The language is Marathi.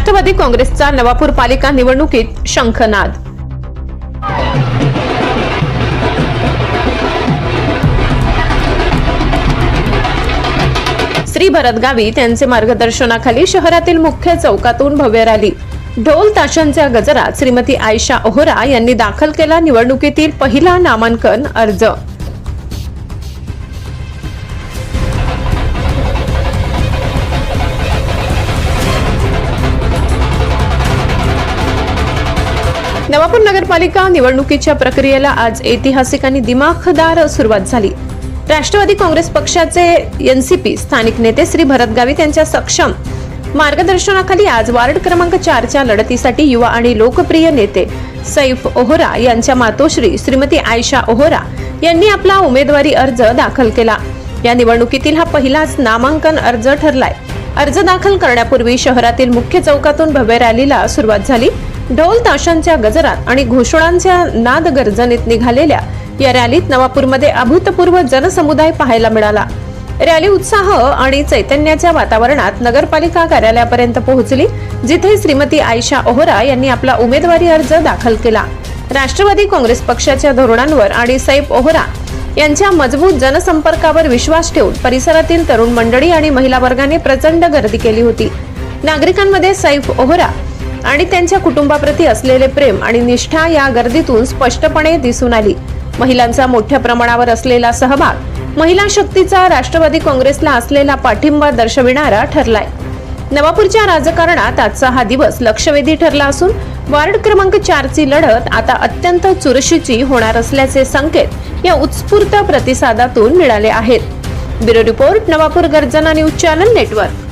राष्ट्रवादी काँग्रेसचा नवापूर पालिका निवडणुकीत शंखनाद. श्री भरत गावी त्यांचे मार्गदर्शनाखाली शहरातील मुख्य चौकातून भव्य रॅली. ढोल ताशांच्या गजरात श्रीमती आयशा ओहोरा यांनी दाखल केला निवडणुकीतील पहिला नामांकन अर्ज. नवापूर नगरपालिका निवडणुकीच्या प्रक्रियेला आज ऐतिहासिक आणि दिमाखदार सुरुवात झाली. राष्ट्रवादी काँग्रेस पक्षाचे एनसीपी स्थानिक नेते श्री भरत गावित यांच्या सक्षम मार्गदर्शनाखाली आज वार्ड क्रमांक चारच्या लढतीसाठी युवा आणि लोकप्रिय नेते सैफ ओहोरा यांच्या मातोश्री श्रीमती आयशा ओहोरा यांनी आपला उमेदवारी अर्ज दाखल केला. या निवडणुकीतील हा पहिलाच नामांकन अर्ज ठरलाय. अर्ज दाखल करण्यापूर्वी शहरातील मुख्य चौकातून भव्य रॅलीला सुरुवात झाली. ढोल ताशांच्या गजरात आणि घोषणांच्या नाद गर्जनेत निघालेल्या या रॅलीत नवापूरमध्ये अभूतपूर्व जनसमुदाय पाहायला मिळाला. रॅली उत्साह आणि चैतन्याच्या वातावरणात नगरपालिका कार्यालयापर्यंत पोहोचली जिथे श्रीमती आयशा ओहरा यांनी आपला उमेदवारी अर्ज दाखल केला. राष्ट्रवादी काँग्रेस पक्षाच्या धोरणांवर आणि सैफ ओहरा यांच्या मजबूत जनसंपर्कावर विश्वास ठेवून परिसरातील तरुण मंडळी आणि महिला वर्गाने प्रचंड गर्दी केली होती. नागरिकांमध्ये सैफ ओहरा आणि त्यांच्या कुटुंबाप्रती असलेले प्रेम आणि निष्ठा या गर्दीतून स्पष्टपणे दिसून आली. महिलांचा मोठ्या प्रमाणावर असलेला सहभाग महिला शक्तीचा राष्ट्रवादी काँग्रेसला असलेला पाठिंबा दर्शविणारा ठरलाय. नवापूरच्या राजकारणात आजचा हा दिवस लक्षवेधी ठरला असून वार्ड क्रमांक चारची लढत आता अत्यंत चुरशीची होणार असल्याचे संकेत या उत्स्फूर्त प्रतिसादातून मिळाले आहेत. ब्युरो रिपोर्ट नवापूर गर्जना न्यूज चॅनल नेटवर्क.